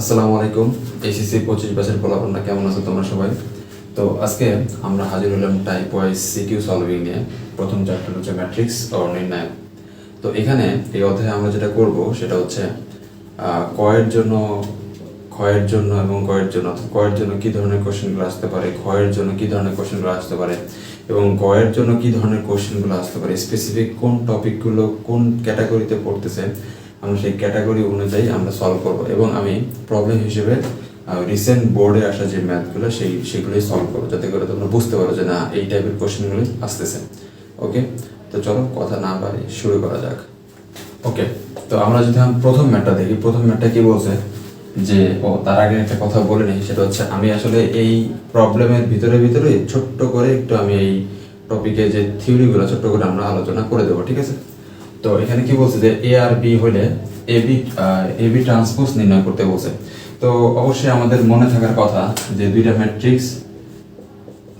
আসসালামু আলাইকুম। এসিসি পঁচিশ ব্যাচের ফলাফলটা কেমন আছো তোমরা সবাই? তো আজকে আমরা হাজির হলাম টাইপ ওয়াইজ সিকিউ সলভিং নিয়ে প্রথম চ্যাপ্টার হচ্ছে ম্যাট্রিক্স ও নির্ণায়ক তো এখানে এই অধ্যায়ে আমরা যেটা করব, সেটা হচ্ছে কয়ের জন্য, ক্ষয়ের জন্য এবং কয়ের জন্য। অর্থাৎ কয়ের জন্য কি ধরনের কোশ্চেনগুলো আসতে পারে? ক্ষয়ের জন্য কি ধরনের কোশ্চেনগুলো আসতে পারে? এবং গয়ের জন্য কি ধরনের কোশ্চেনগুলো আসতে পারে? স্পেসিফিক কোন টপিকগুলো কোন ক্যাটাগরিতে পড়তেছে? আমরা সেই ক্যাটাগরি অনুযায়ী আমরা সলভ করব এবং আমি প্রবলেম হিসেবে রিসেন্ট বোর্ডে আসা যে ম্যাথগুলো সেই, সেগুলোই সলভ করব। যাতে করে তোমরা বুঝতে পারো যে না, এই টাইপের কোশ্চেনগুলোই আসতেছে। ওকে তো চলো, কথা না পারি শুরু করা যাক। ওকে তো আমরা যদি প্রথম ম্যাটটা দেখি, প্রথম ম্যাটটা কি বলছে? যে, ও, তার আগে একটা কথা বলে নিই, সেটা হচ্ছে আমি আসলে এই প্রবলেমের ভিতরে ভিতরে ছোট্ট করে একটু আমি এই টপিকে যে থিওরিগুলো ছোট্ট করে আমরা আলোচনা করে দেবো, ঠিক আছে? তো এখানে কি বলছে যে এ আর বি হলে A B A B transpose নির্ণয় করতে বলছে। তো অবশ্যই আমাদের মনে থাকার কথা যে দুইটা ম্যাট্রিক্স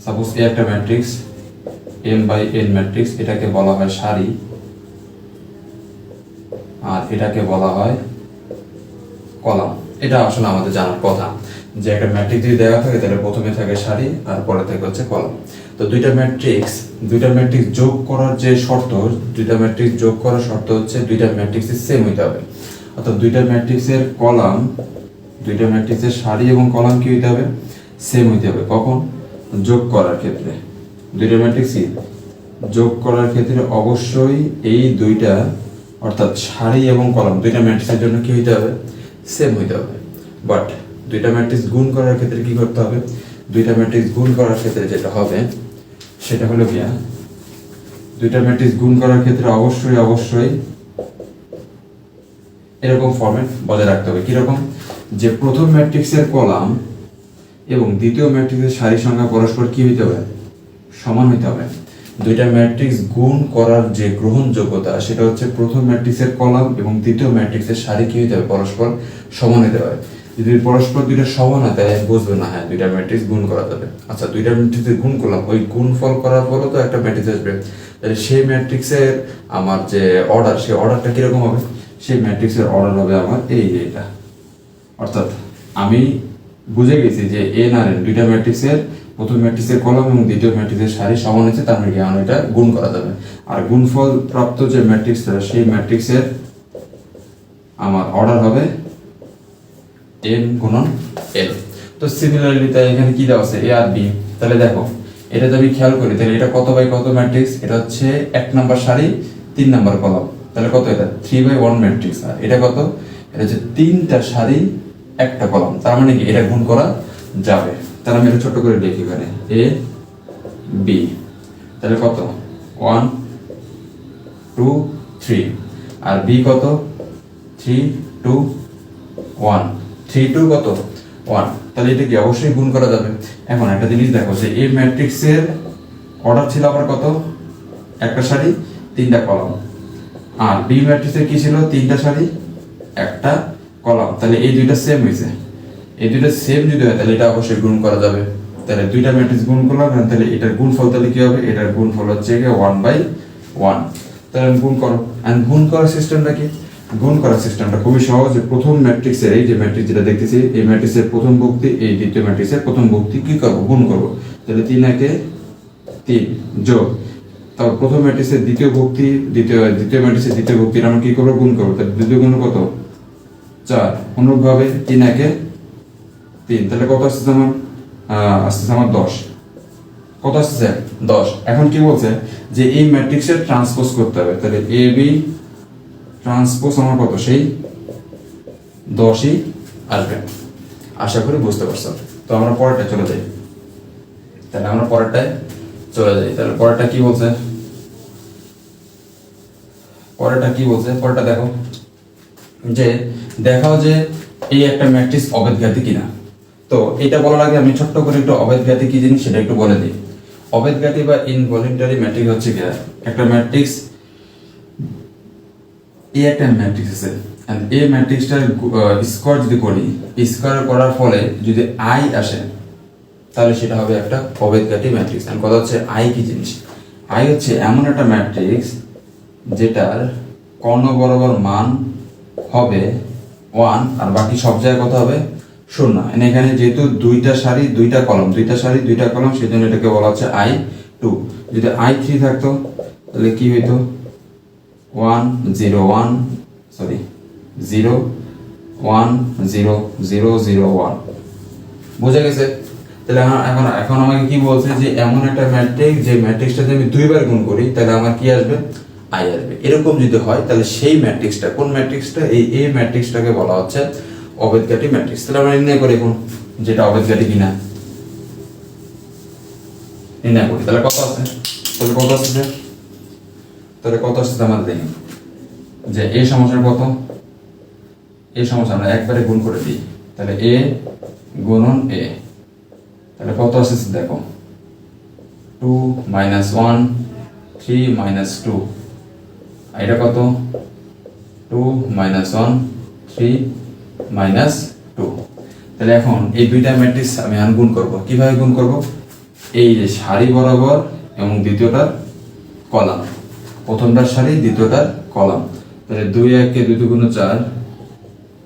সাপোজ এ একটা matrix M by N matrix এটাকে বলা হয় সারি, আর এটাকে বলা হয় কলাম। এটা আসলে আমাদের জানার কথা। যে একটা ম্যাট্রিক্স যদি দেওয়া থাকে, তাহলে প্রথমে থাকে সারি আর পরে থাকে হচ্ছে কলাম। তো দুইটা ম্যাট্রিক্স দুইটা ম্যাট্রিক্স যোগ করার যে শর্ত, দুইটা ম্যাট্রিক্স যোগ করার শর্ত হচ্ছে দুইটা ম্যাট্রিক্সের সেম হইতে হবে। অর্থাৎ দুইটা ম্যাট্রিক্সের কলাম, দুইটা ম্যাট্রিক্সের সারি এবং কলাম কি হইতে হবে? সেম হইতে হবে। কখন? যোগ করার ক্ষেত্রে। দুইটা ম্যাট্রিক্সই যোগ করার ক্ষেত্রে অবশ্যই এই দুইটা, অর্থাৎ সারি এবং কলাম, দুইটা ম্যাট্রিক্সের জন্য কি হইতে হবে? সেম হইতে হবে। বাট দুইটা ম্যাট্রিক্স গুণ করার ক্ষেত্রে কি করতে হবে? দুইটা ম্যাট্রিক্স গুণ করার ক্ষেত্রে যেটা হবে, সেটা হলো গিয়া, দুইটা ম্যাট্রিক্স গুণ করার ক্ষেত্রে অবশ্যই অবশ্যই এরকম ফরম্যাট বজায় রাখতে হবে। কীরকম? যে প্রথম ম্যাট্রিক্সের কলাম এবং দ্বিতীয় ম্যাট্রিক্সের সারি সংখ্যা পরস্পর কি হইতে হবে সমান হইতে হবে। দুইটা ম্যাট্রিক্স গুণ করার যে গ্রহণযোগ্যতা, সেটা হচ্ছে প্রথম ম্যাট্রিক্সের কলাম এবং দ্বিতীয় ম্যাট্রিক্সের সারি কি হইতে হবে? পরস্পর সমান হইতে হবে। যদি পরস্পর দুইটা সমান হয় তাহলে বুঝবে না হ্যাঁ দুইটা ম্যাট্রিক্স গুণ করা যাবে। আচ্ছা দুইটা ম্যাট্রিক্স গুণ করলাম, ওই গুণ ফল করার পরও তো একটা ম্যাট্রিক্স আসবে। তাহলে সেই ম্যাট্রিক্সের আমার যে অর্ডার সেই অর্ডারটা কীরকম হবে? সেই ম্যাট্রিক্সের অর্ডার হবে আমার এই যে এটা অর্থাৎ আমি বুঝে গেছি যে এন আর এন দুইটা ম্যাট্রিক্সের প্রথম ম্যাট্রিক্সের কলম এবং দ্বিতীয় ম্যাট্রিক্সের সারি সমান হচ্ছে তার মানে জ্ঞান এটা গুণ করা যাবে। আর গুণফল প্রাপ্ত যে ম্যাট্রিক্সটা সেই ম্যাট্রিক্সের আমার অর্ডার হবে এন গুণন এল। তো সিমিলারলি তাই এখানে কি দেওয়া আছে? এ আর বি। তাহলে দেখো, এটা যদি খেয়াল করি, তাহলে এটা কত বাই কত ম্যাট্রিক্স এটা হচ্ছে এক নাম্বার সারি, তিন নাম্বার কলম। তাহলে কত এটা? থ্রি বাই ওয়ান ম্যাট্রিক্স আর এটা কত? এটা হচ্ছে তিনটা সারি, একটা কলম। তার মানে কি? এটা গুণ করা যাবে। তাহলে আমি এটা ছোট করে লিখি এখানে। A, B. তাহলে কত? ওয়ান টু থ্রি আর বি কত? Three two one three two কত? ওয়ান। তাহলে এটা কি অবশ্যই গুণ করা যাবে? এখন একটা জিনিস দেখো যে এই ম্যাট্রিক্সের অর্ডার ছিল আবার কত? একটা সারি, তিনটা কলাম। আর বি ম্যাট্রিক্সের কি ছিল? তিনটা সারি, একটা কলাম। তাহলে এই দুইটা সেম হয়েছে। এই দুইটা সেম যদি হয়, তাহলে এটা অবশ্যই গুণ করা যাবে। তাহলে দুইটা ম্যাট্রিক্স গুণ করলাম তাহলে এটার গুণফল তাহলে কি হবে? এটার গুণফল হচ্ছে ওয়ান বাই ওয়ান তাহলে গুণ করো। এন্ড গুণ করার সিস্টেমটা কি? গুণ করার সিস্টেমটা খুবই সহজ। প্রথম ম্যাট্রিক্সের এই যে ম্যাট্রিক্স যেটা দেখতেছি, এই ম্যাট্রিক্সের প্রথম ভক্তি, এই দ্বিতীয় ম্যাট্রিক্সের প্রথম ভক্তি কি করব? গুণ করব। তাহলে তিন একে তিন যোগ। তারপর প্রথম ম্যাট্রিক্সের দ্বিতীয় ভক্তি, দ্বিতীয় দ্বিতীয় ম্যাট্রিক্সের দ্বিতীয় ভক্তির আমরা কি করব? গুণ করব। তাহলে দ্বিতীয় গুণ কত? চার। অনুরূপভাবে তিন একে তিন। তাহলে কত আসছে আমার? আসতেছে আমার দশ। কত আসছে দশ। এখন কি বলছে? যে এই ম্যাট্রিক্সের ট্রান্সপোজ করতে হবে। তাহলে এ বি ট্রান্সপোজ আমার কত সেই দশই আসবে। আশা করি বুঝতে পারছ। তো আমরা পরেরটা চলে যাই। তাহলে আমরা পরেরটায় চলে যাই। তাহলে পরেরটা কি বলছে? পরেরটা কি বলছে? পরেরটা দেখো। যে দেখাও যে এই একটা ম্যাট্রিক্স অবেদঘাতী কিনা। তো এটা বলার আগে আমি ছোট্ট করে একটু অবেদঘাতী কি জিনিস সেটা একটু বলে দিই। অবেদঘাতী বা ইনভলিন্টারি ম্যাট্রিক্স হচ্ছে কি? একটা ম্যাট্রিক্স এই একটা ম্যাট্রিক্স আছে and এই ম্যাট্রিক্সটার স্কোয়ার যদি করি স্কোয়ার করার ফলে যদি আই আসে, তাহলে সেটা হবে একটা অবেদঘাতী ম্যাট্রিক্স and কথা হচ্ছে আই কি জিনিস? আই হচ্ছে এমন একটা ম্যাট্রিক্স যেটার কর্ণ বরাবর মান হবে ওয়ান আর বাকি সব জায়গায় কত হবে? শূন্য। এখানে যেহেতু দুইটা সারি, দুইটা কলম, দুইটা সারি, দুইটা কলম সেই জন্য এটাকে বলা হচ্ছে আই টু যদি আই থ্রি থাকতো, তাহলে কি হইতো? One zero one sorry zero one zero zero zero one বোঝা গেছে? তাহলে এখন এখন আমাকে কি বলছে যে এমন একটা ম্যাট্রিক্স যে ম্যাট্রিক্সটা যদি আমি দুইবার গুণ করি, তাহলে আমার কি আসবে? আই আসবে। এরকম যদি হয়, তাহলে সেই ম্যাট্রিক্সটা কোন ম্যাট্রিক্সটা এই এ ম্যাট্রিক্সটাকে বলা হচ্ছে অবেদঘাটি ম্যাট্রিক্স তাহলে আমরা নির্ণয় করি এখন যেটা অবেদঘাটি কিনা। নির্ণয় করি। তাহলে কত আছে তাহলে কত আছে? তাহলে কত আসছে আমাদের দেখি যে এ সমস্যার কত? এ সমস্যা আমরা একবারে গুণ করে দিই। তাহলে এ গুণন এ। তাহলে কত আসছে দেখো? Two minus one, three minus two. এটা কত? Two minus one, three minus two. তাহলে এখন এই দুইটা ম্যাট্রিক্স আমি গুণ করব। কীভাবে গুণ করব? এই যে সারি বরাবর এবং দ্বিতীয়টার কলাম প্রথমটার সারি দ্বিতীয়টার কলাম। তাহলে দুই একে দুই দুগুণ চার,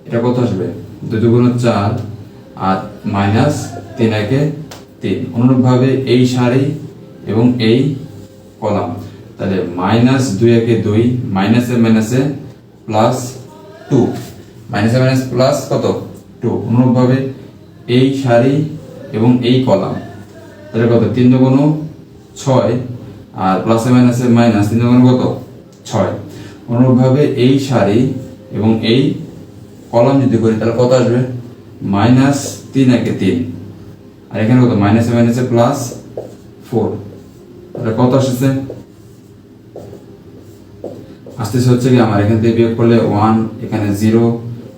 এটা কত আসবে? দুই দুগুণ চার আর মাইনাস তিন একে তিন। অনুরূপভাবে এই সারি এবং এই কলাম। তাহলে মাইনাস দুই একে দুই, মাইনাসে মাইনাসে প্লাস টু। মাইনাসে মাইনাস প্লাস কত? টু। অনুরূপভাবে এই সারি এবং এই কলাম। তাহলে কত? তিন দুগুণ ছয় আর প্লাসে মাইনাসে মাইনাস তিন দুগুণ কত? ছয়। অনুরূপভাবে এই সারি এবং এই কলম যদি করি, তাহলে কত আসবে? মাইনাস তিন একে তিন। আর এখানে কত? মাইনাসে মাইনাসে প্লাস ফোর তাহলে কত আসছে আসতেছে হচ্ছে কি, আমার এখান থেকে বিয়োগ করলে ওয়ান এখানে জিরো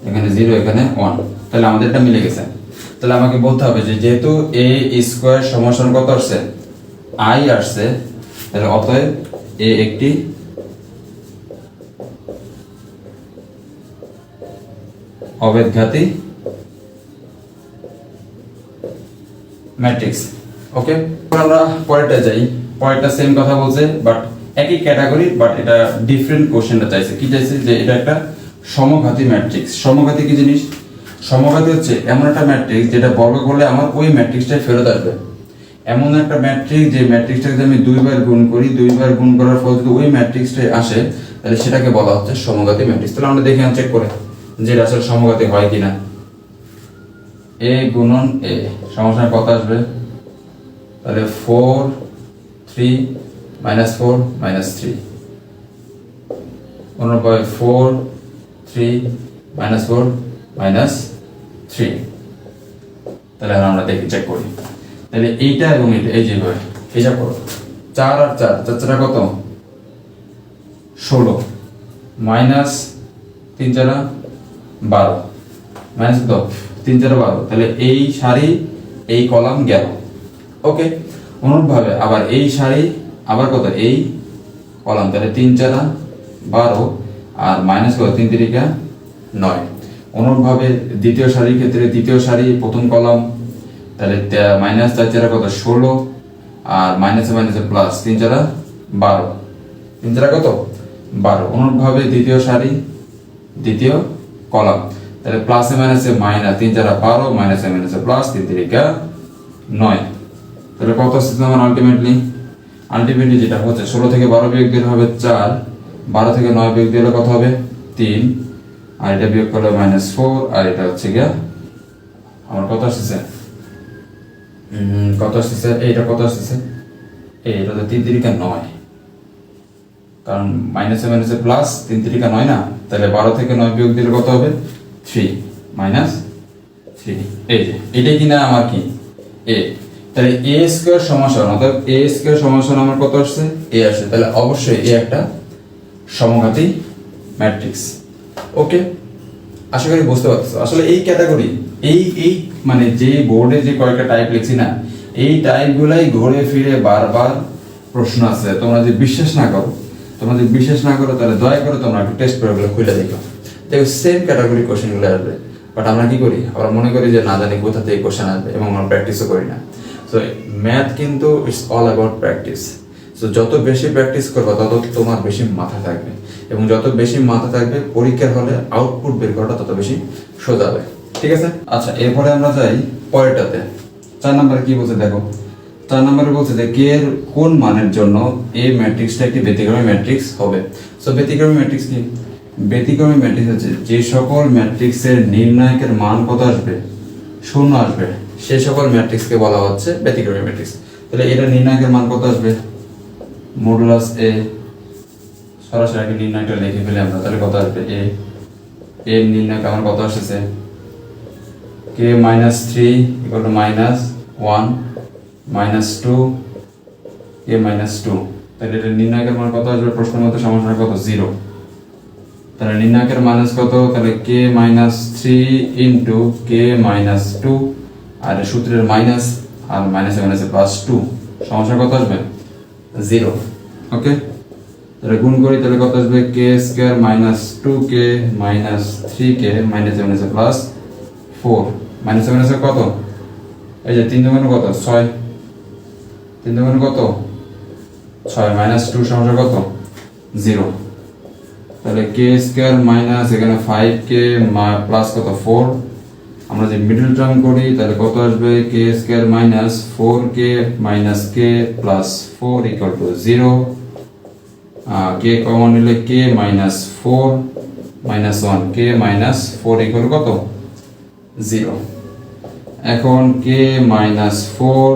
এখানে জিরো এখানে ওয়ান তাহলে আমাদের এটা মিলে গেছে। তাহলে আমাকে বলতে হবে যে যেহেতু এ স্কোয়ার সমাসন কত আসছে? আই আসছে। অতএব এ একটি অবেদঘাতী ম্যাট্রিক্স। ওকে? আমরা পরেরটা যাই। পরেরটা সেম কথা বলছে বাট একই ক্যাটাগরি বাট এটা ডিফারেন্ট কোশ্চেনটা চাইছে। কি চাইছে? যে এটা একটা সমঘাতী ম্যাট্রিক্স। সমঘাতী কি জিনিস? সমঘাতী হচ্ছে এমন একটা ম্যাট্রিক্স যেটা বর্গ করলে আমার ওই ম্যাট্রিক্সটাই ফেরত আসবে। এমন একটা ম্যাট্রিক্স যে ম্যাট্রিক্সটাকে যদি আমি দুইবার গুণ করি, দুইবার গুণ করার ফলে যদি ওই ম্যাট্রিক্সটাই আসে, তাহলে সেটাকে বলা হচ্ছে সমঘাতী ম্যাট্রিক্স তাহলে আমরা দেখে চেক করে, যে এটা আসলে সমঘাতী হয় কিনা। এ গুণন এ সমস্যার কত আসবে? তাহলে four three minus four minus three অনুরূপভাবে four three minus four minus three তাহলে আমরা দেখি চেক করি। তাহলে এইটা এবং এটা এই যেভাবে এটা করো চার আর চার চার চারটা কত? ষোলো। মাইনাস তিন চারা বারো। মাইনাস কত তিন চারা বারো। তাহলে এই সারি, এই কলাম গেল। ওকে, অনুরূপভাবে আবার এই সারি, আবার কত? এই কলাম। তাহলে তিন চারা বারো আর মাইনাস কত? তিন তিরিকা নয়। অনুরূপভাবে দ্বিতীয় সারির ক্ষেত্রে দ্বিতীয় সারি, প্রথম কলাম তাহলে মাইনাস চার চারা কত? ষোলো আর মাইনাসে মাইনাসে প্লাস তিন চারা বারো। তিন চারা কত? বারো। অনুরূপভাবে দ্বিতীয় সারি দ্বিতীয় কলাম। তাহলে প্লাসে মাইনাসে মাইনাস তিন চারা বারো মাইনাসে মাইনাসে প্লাস তিন তিরিকা নয়। তাহলে কত আসছে আমার আলটিমেটলি আলটিমেটলি যেটা হচ্ছে ষোলো থেকে বারো বিয়োগ দিলে হবে চার বারো থেকে নয় বিয়োগ দিলে কত হবে? তিন। আর এটা বিয়োগ করলে মাইনাস ফোর আর এটা হচ্ছে গিয়া আমার কত আসতেছে? উম, কত আসতেছে এইটা কত আসতেছে এই এটা তো তিন তিরিকা নয় কারণ মাইনাসে মাইনাসে প্লাস তিন তিরিকা নয় না তাহলে বারো থেকে নয় বিয়োগ দিলে কত হবে থ্রি মাইনাস থ্রি এই যে এটাই কিনা আমার কি এ তাহলে এ স্কোয়ার সমাসন অর্থাৎ এ স্কোয়ার সমাসন আমার কত আসছে এ আসছে তাহলে অবশ্যই এ একটা সমঘাতী ম্যাট্রিক্স ওকে আশা করি বুঝতে পারছ আসলে এই ক্যাটাগরি এই এই মানে যে বোর্ডে যে কয়েকটা টাইপ লিখছি না, এই টাইপগুলাই ঘুরে ফিরে বারবার প্রশ্ন আছে। তোমরা যদি বিশ্বাস না করো, তোমরা যদি বিশ্বাস না করো, তাহলে দয়া করে তোমরা একটু টেস্ট পেপারগুলো খুলে দেখো। দেখো সেম ক্যাটাগরি কোশ্চেনগুলো আসবে। বাট আমরা কি করি? আমরা মনে করি যে না জানি কোথা থেকে কোশ্চেন আসবে এবং আমরা প্র্যাকটিসও করি না। সো ম্যাথ কিন্তু it's all about practice so যত বেশি প্র্যাকটিস করবে, তত তোমার বেশি মাথা থাকবে। এবং যত বেশি মাথা থাকবে, পরীক্ষার হলে আউটপুট বের করাটা তত বেশি সোজা হবে। ঠিক আছে? আচ্ছা এরপরে আমরা যাই পরেরটাতে। চার নম্বরে কি বলছে দেখো? চার নম্বরে বলছে যে কে এর কোন মানের জন্য এই ম্যাট্রিক্সটা একটি ব্যতিক্রমী ম্যাট্রিক্স হবে? সো ব্যতিক্রমী ম্যাট্রিক্স কি? ব্যতিক্রমী ম্যাট্রিক্স হচ্ছে যে সকল ম্যাট্রিক্সের নির্ণায়কের মান কত আসবে? শূন্য আসবে। সে সকল ম্যাট্রিক্সকে বলা হচ্ছে ব্যতিক্রমী ম্যাট্রিক্স। তাহলে এটা নির্ণায়কের মান কত আসবে? মডুলাস এ সরাসরি আগে নির্ণয়টা লিখে ফেলে আমরা, তাহলে কত আসবে? এ এর নির্ণায়ক আমার কত আসছে K minus three equal to minus one minus two K minus two তাহলে এটা নির্ণায়কের মান কত আসবে? প্রশ্নের মধ্যে সমস্যা কত? জিরো তাহলে নির্ণায়কের মাইনাস কত? তাহলে K minus three into K minus two আর সূত্রের মাইনাস আর মাইনাস মাইনাসে প্লাস টু সমস্যা কত আসবে? জিরো ওকে তাহলে গুণ করি, তাহলে কত আসবে? K square minus two K minus three K minus মাইনাসে প্লাস ফোর মাইনাস মাইনাসে কত? এই যে তিন দুগুণ কত? ছয়। তিন দুগুণ কত? ছয় মাইনাস টু সমস্যা কত? জিরো তাহলে কে স্কোয়ার মাইনাস এখানে ফাইভ কে প্লাস কত? ফোর আমরা যে মিডল টার্ম করি, তাহলে কত আসবে? K square minus four K minus K plus four equal to zero K common নিলে K minus four minus one K minus four equal কত? জিরো এখন K minus four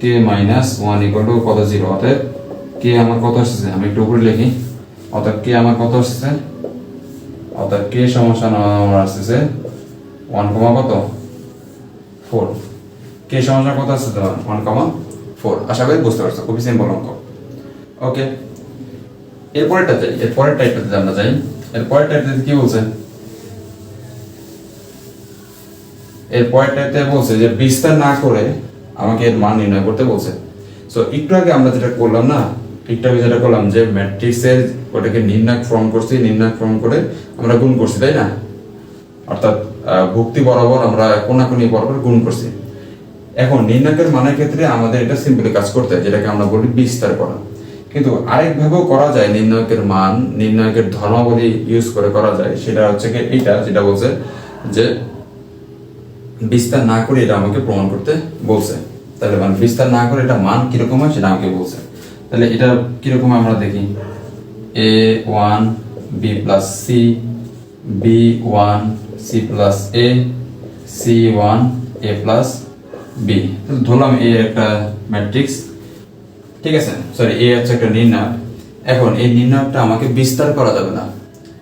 K minus one equal to কত zero অতএব K আমার কত আসছে আমি একটু উপরে লিখি। অতএব কে আমার কত আসছে অতএব কে সমস্যা আমার আসছে ওয়ান কমা কত? ফোর কে সমস্যা কত আসছে তোমার? ওয়ান কমা ফোর আশা করি বুঝতে পারছ। খুবই সিম্পল অঙ্ক। ওকে এরপরেরটা যাই এরপরের টাইপটাতে আমরা যাই। এরপরের টাইপটাতে কি বলছে? এর পরেরটাতে বলছে যে বিস্তার না করে আমাকে এর মান নির্ণয় করতে বলছে। সো একটু আগে আমরা যেটা করলাম না, একটু আগে যেটা করলাম যে ম্যাট্রিক্সের ওটাকে নির্ণায়ক ফর্ম করছি নির্ণায়ক ফর্ম করে আমরা গুণ করছি, তাই না? অর্থাৎ ভুক্তি বরাবর আমরা কোনাকুনি বরাবর গুণ করছি। এখন নির্ণায়কের মানের ক্ষেত্রে আমাদের এটা সিম্পলি কাজ করতে হয়, যেটাকে আমরা বলি বিস্তার করা। কিন্তু আরেকভাবেও করা যায় নির্ণায়কের মান নির্ণায়কের ধর্মাবলী ইউজ করে করা যায়, সেটা হচ্ছে কি এইটা, যেটা বলছে যে বিস্তার না করে এটা আমাকে প্রমাণ করতে বলছে। তাহলে মানে বিস্তার না করে এটা মান কীরকম হয় সেটা আমাকে বলছে। তাহলে এটা কীরকম আমরা দেখি। A one B plus C B one C plus A C one A plus B ধরলাম এ একটা ম্যাট্রিক্স ঠিক আছে? সরি এ হচ্ছে একটা নির্ণায়ক এখন এই নির্ণয়টা আমাকে বিস্তার করা যাবে না।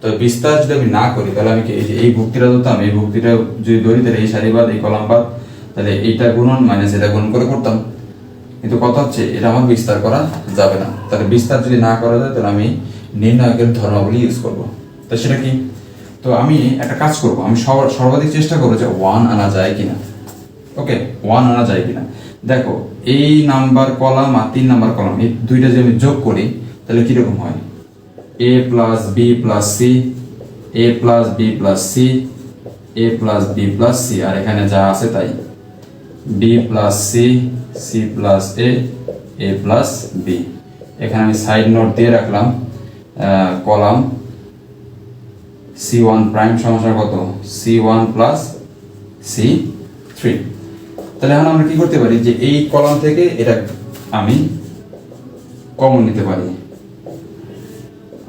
তো বিস্তার যদি আমি না করি, তাহলে আমি এই যে, এই ভুক্তিটা ধরতাম এই ভুক্তিটা যদি ধরি, তাহলে এই সারিবাদ, এই কলাম বাদ তাহলে এইটা গুণন মাইনাস এটা গুণ করে করতাম। কিন্তু কথা হচ্ছে, এটা আমার বিস্তার করা যাবে না। তাহলে বিস্তার যদি না করা যায়, তাহলে আমি নির্ণায়কের ধর্মাবলী ইউজ করব। তো সেটা কি? তো আমি একটা কাজ করব, আমি সর্বাধিক চেষ্টা করব যে ওয়ান আনা যায় কিনা। ওকে ওয়ান আনা যায় কিনা। দেখো, এই নাম্বার কলাম আর তিন নাম্বার কলাম, এই দুইটা যদি আমি যোগ করি, তাহলে কীরকম হয়? A plus B plus C A plus B plus C A plus B plus C আর এখানে যা আছে তাই। B plus C C plus A A plus B এখানে আমি সাইড নোট দিয়ে রাখলাম কলাম সি ওয়ান প্রাইম সমস্যা কত? C one plus C three তাহলে এখন আমরা কি করতে পারি? যে এই কলাম থেকে এটা আমি কমন নিতে পারি।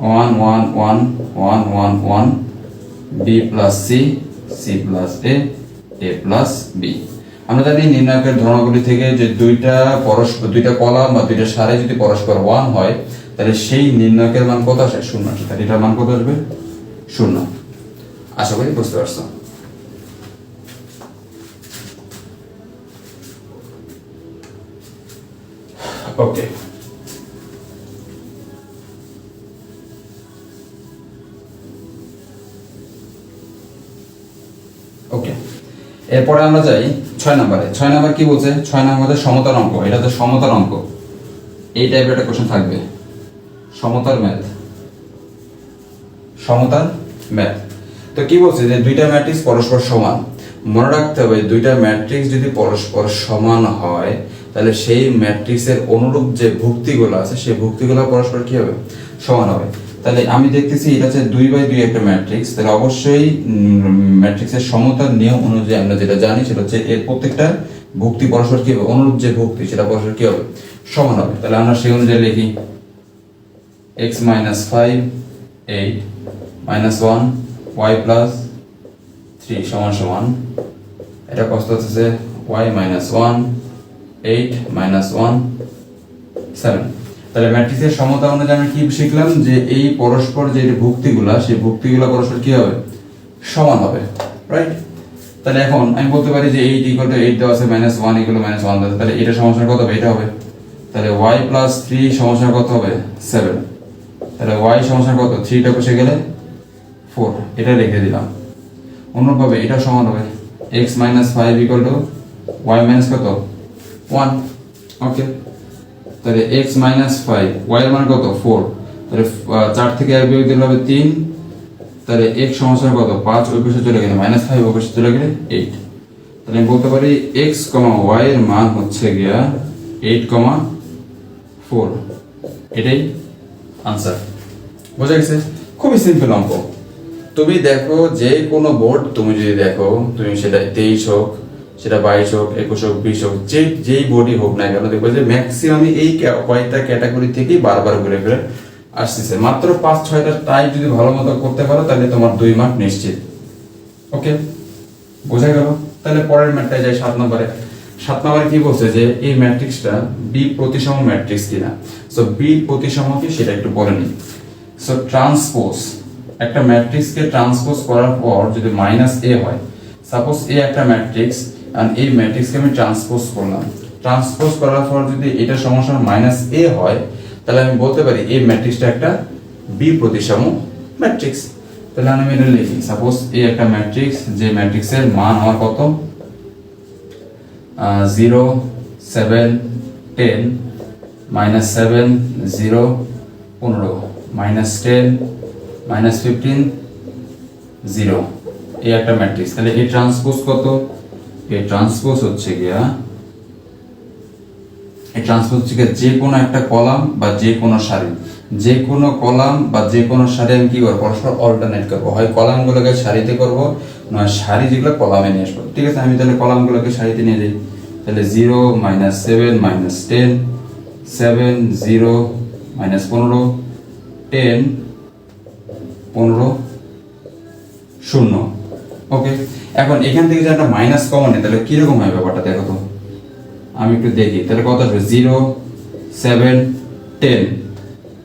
One one one one one one B plus C C plus A A plus B আমরা জানি নির্ণায়কের ধর্মগুলি থেকে যে দুইটা পরস্পর, দুইটা কলাম বা দুইটা সারে যদি পরস্পর ওয়ান হয়, তাহলে সেই নির্ণায়কের মান কত আসে? শূন্য আসে। তাহলে এটার মান কত আসবে? শূন্য। আশা করি বুঝতে পারছ। ওকে এরপরে আমরা যাই ছয় নম্বরে। ছয় নম্বর কি বলছে? ছয় নম্বরে সমতার অঙ্ক। এটা তো সমতার অঙ্ক। এই টাইপের একটা কোশ্চেন থাকবে। সমতার ম্যাথ সমতার ম্যাথ তো কি বলছে? যে দুইটা ম্যাট্রিক্স পরস্পর সমান। মনে রাখতে হবে, দুইটা ম্যাট্রিক্স যদি পরস্পর সমান হয়, তাহলে সেই ম্যাট্রিক্সের অনুরূপ যে ভুক্তিগুলো আছে, সেই ভুক্তিগুলো পরস্পর কি হবে? সমান হবে। তাহলে আমি দেখতেছি এটা হচ্ছে দুই বাই দুই একটা ম্যাট্রিক্স। তাহলে অবশ্যই ম্যাট্রিক্সের সমতার নিয়ম অনুযায়ী আমরা যেটা জানি সেটা হচ্ছে এর প্রত্যেকটা ভক্তি পরস্পর কি হবে? অনুরূপ যে ভক্তি, সেটা পরস্পর কি হবে? সমান হবে। তাহলে আমরা সেই অনুযায়ী লিখি x minus 5 8 minus 1 y plus 3 সমান সমান। এটা কষ্ট হচ্ছে y minus 1 8 minus 1 7 তাহলে ম্যাট্রিক্সের সমতা অনুযায়ী আমরা কি শিখলাম? যে এই পরস্পর যে ভুক্তিগুলা, সেই ভুক্তিগুলা পরস্পর কি হবে? সমান হবে রাইট তাহলে এখন আমি বলতে পারি যে এইট ইকুয়াল টু এইট দেওয়া আছে minus one equal minus one দেওয়া তাহলে এটা সমস্যা কত হবে? এটা হবে। তাহলে ওয়াই প্লাস থ্রি সমস্যা কত হবে? সেভেন তাহলে ওয়াই সমস্যা কত? থ্রিটা বসে গেলে ফোর এটা রেখে দিলাম। অন্যভাবে এটা সমান হবে। X minus five equal to y minus কত? ওয়ান ওকে তাহলে এক্স মাইনাস ফাইভ ওয়াই এর মান কত? ফোর তাহলে চার থেকে এক বিয়োগ দিলে হবে তিন। তাহলে এক্স সমস্যা কত? পাঁচ, ওই পাশে চলে গেলে মাইনাস ফাইভ ওই পাশে চলে গেলে এইট তাহলে আমি বলতে পারি এক্স কমা ওয়াই এর মান হচ্ছে গিয়া এইট কমা ফোর এটাই আনসার বোঝা গেছে? খুবই সিম্পল অঙ্ক। তুমি দেখো যে কোনো বোর্ড তুমি যদি দেখো, তুমি সেটা তেইশ হোক সেটা বাইশ হোক, একুশ হোক, বিশ হোক, যে, যেই বোর্ডই হোক না কেন, দেখবে যে ম্যাক্সিমাম এই কয়েকটা ক্যাটাগরি থেকেই বারবার ঘুরে ফিরে আসতেছে। মাত্র পাঁচ, ছয়টা টাইপ যদি ভালো মতো করতে পারো, তাহলে তোমার দুই মার্ক নিশ্চিত। ওকে বোঝা গেল? তাহলে পরের ম্যাটটায় যাই সাত নম্বরে। সাত নম্বরে কি বলছে যে, এই ম্যাট্রিক্সটা বি প্রতিসম ম্যাট্রিক্স কিনা? সো বি প্রতিসম কি? সেটা একটু বলে নিই। সো ট্রান্সপোজ একটা ম্যাট্রিক্সকে ট্রান্সপোজ করার পর যদি মাইনাস এ হয় সাপোজ এ একটা ম্যাট্রিক্স এন্ড এই ম্যাট্রিক্সকে আমি ট্রান্সপোজ করলাম। ট্রান্সপোজ করার পর যদি এটা সমস্যা মাইনাস এ হয়, তাহলে আমি বলতে পারি এই ম্যাট্রিক্সটা একটা বি প্রতিসম ম্যাট্রিক্স তাহলে আমি এটা লিখি। সাপোজ এই একটা ম্যাট্রিক্স যে ম্যাট্রিক্সের মান আমার কত? Zero seven ten minus seven zero পনেরো minus ten minus fifteen zero এই একটা ম্যাট্রিক্স তাহলে এই ট্রান্সপোজ কত? এই ট্রান্সপোজ হচ্ছে গিয়া এই ট্রান্সপোজ হচ্ছে গিয়া যে কোনো একটা কলাম বা যে কোনো সারি। যে কোনো কলাম বা যে কোনো সারি আমি কি করব? পরস্পর অল্টারনেট করব। হয় কলামগুলোকে সারিতে করব, নয় সারি যেগুলো কলামে নিয়ে আসব। ঠিক আছে, আমি তাহলে কলামগুলোকে সারিতে নিয়ে যাই। তাহলে zero minus seven minus ten seven zero minus পনেরো টেন পনেরো, শূন্য। ওকে এখন এখান থেকে যে একটা মাইনাস কমন নেই, তাহলে কীরকম হয় ব্যাপারটা দেখো তো? আমি একটু দেখি, তাহলে কত আসবে? জিরো সেভেন টেন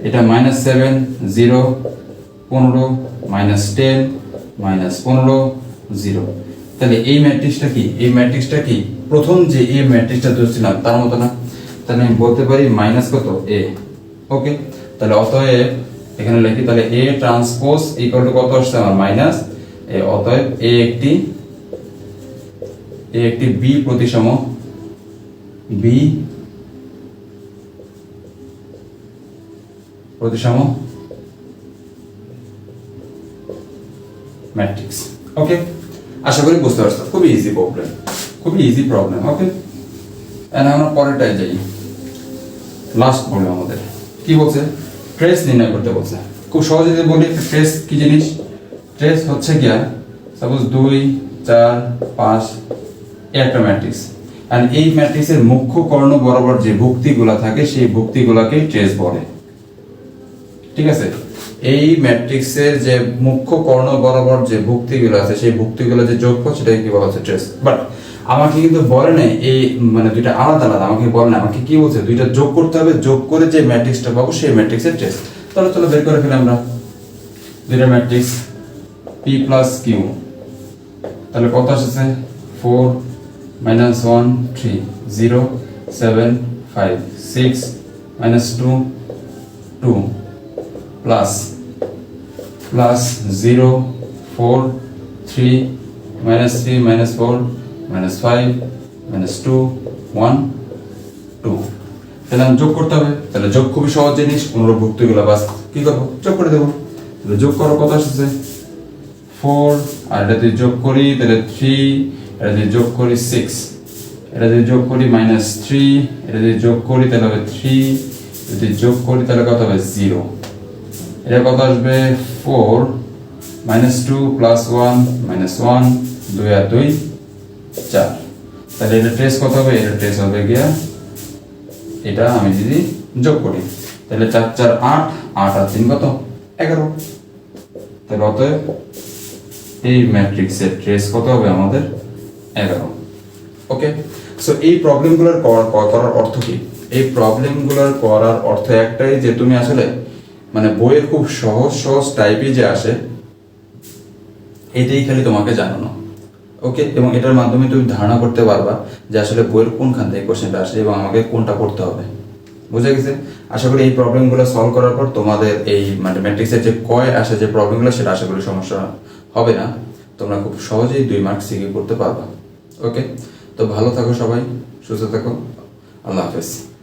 এটা মাইনাস সেভেন জিরো পনেরো মাইনাস টেন মাইনাস পনেরো জিরো তাহলে এই ম্যাট্রিক্সটা কি? এই ম্যাট্রিক্সটা কি? প্রথম যে এই ম্যাট্রিক্সটা ধরছিলাম, তার মতো না? তাহলে আমি বলতে পারি মাইনাস কত? এ ওকে তাহলে অতএব এখানে লিখি, তাহলে এ ট্রান্সপোজ ইকুয়াল টু কত আসছে? আমার মাইনাস এ অতএব এ একটি এ একটি বি প্রতিসম বি প্রতিসম ম্যাট্রিক্স। ওকে আশা করি বুঝতে পারছ। খুবই ইজি প্রবলেম খুবই ইজি প্রবলেম ওকে আমরা পরেরটায় যাই। লাস্ট প্রবলেম আমাদের। কি বলছে? ট্রেস নির্ণয় করতে বলছে। খুব সহজে বলি ট্রেস কি জিনিস? ট্রেস হচ্ছে গিয়া সাপোজ দুই, চার, পাঁচ একটা ম্যাট্রিক্স এন্ড এই ম্যাট্রিক্সের মুখ্য কর্ণ বরাবর যে ভুক্তিগুলা থাকে, সেই ভুক্তিগুলাকে ট্রেস বলে। ঠিক আছে? এই ম্যাট্রিক্সের যে মুখ্য কর্ণ বরাবর যে ভুক্তিগুলো আছে, সেই ভুক্তিগুলো যে যোগ করছে সেটাকে কি বলা হচ্ছে ট্রেস বাট আমাকে কিন্তু বলে নাই, এই মানে দুইটা আলাদা আলাদা, আমাকে বলে না আমাকে কি বলছে? দুইটা যোগ করতে হবে, যোগ করে যে ম্যাট্রিক্সটা পাবো, সেই ম্যাট্রিক্সের ট্রেস তাহলে চলো বের করে ফেলি আমরা। দুইটা ম্যাট্রিক্স পি প্লাস কিউ তাহলে কত আসছে? Four minus one three zero seven five six minus two two plus plus zero four three minus three minus four minus five minus two one two তাহলে আমি যোগ করতে হবে। তাহলে যোগ খুবই সহজ জিনিস পুনরভুক্তিগুলো বাস। কি করব? যোগ করে দেবো। তাহলে যোগ করো, কত আসছে? ফোর আর এটা যদি যোগ করি, তাহলে থ্রি এটা যদি যোগ করি সিক্স এটা যদি যোগ করি মাইনাস থ্রি এটা যদি যোগ করি তাহলে হবে থ্রি যদি যোগ করি তাহলে কত হবে জিরো এটা কত আসবে? Four minus two plus one minus one দুই আর দুই, চার। তাহলে এটা ট্রেস কত হবে? এটা ট্রেস হবে গিয়া এটা আমি যদি যোগ করি, তাহলে চার চার, আট আট আর তিন কত? এগারো। তাহলে অতএব এই ম্যাট্রিক্সের ট্রেস কত হবে আমাদের? এগারো ওকে সো এই প্রবলেমগুলোর কর- কর- করার অর্থ কি? এই প্রবলেমগুলোর করার অর্থ একটাই যে তুমি আসলে মানে বইয়ের খুব সহজ সহজ টাইপই যে আসে, এটাই খালি তোমাকে জানানো। ওকে এবং এটার মাধ্যমে তুমি ধারণা করতে পারবা যে আসলে বইয়ের কোনখান থেকে কোশ্চেনটা আসে এবং আমাকে কোনটা পড়তে হবে। বুঝে গেছে? আশা করি এই প্রবলেমগুলো সলভ করার পর তোমাদের এই মানে ম্যাট্রিক্সের যে কয় আসে, যে প্রবলেমগুলো সেটা আশা করি সমস্যা হবে না। তোমরা খুব সহজেই দুই মার্ক সিকিউর করতে পারবা। ওকে তো ভালো থাকো সবাই, সুস্থ থাকো। আল্লাহ হাফেজ।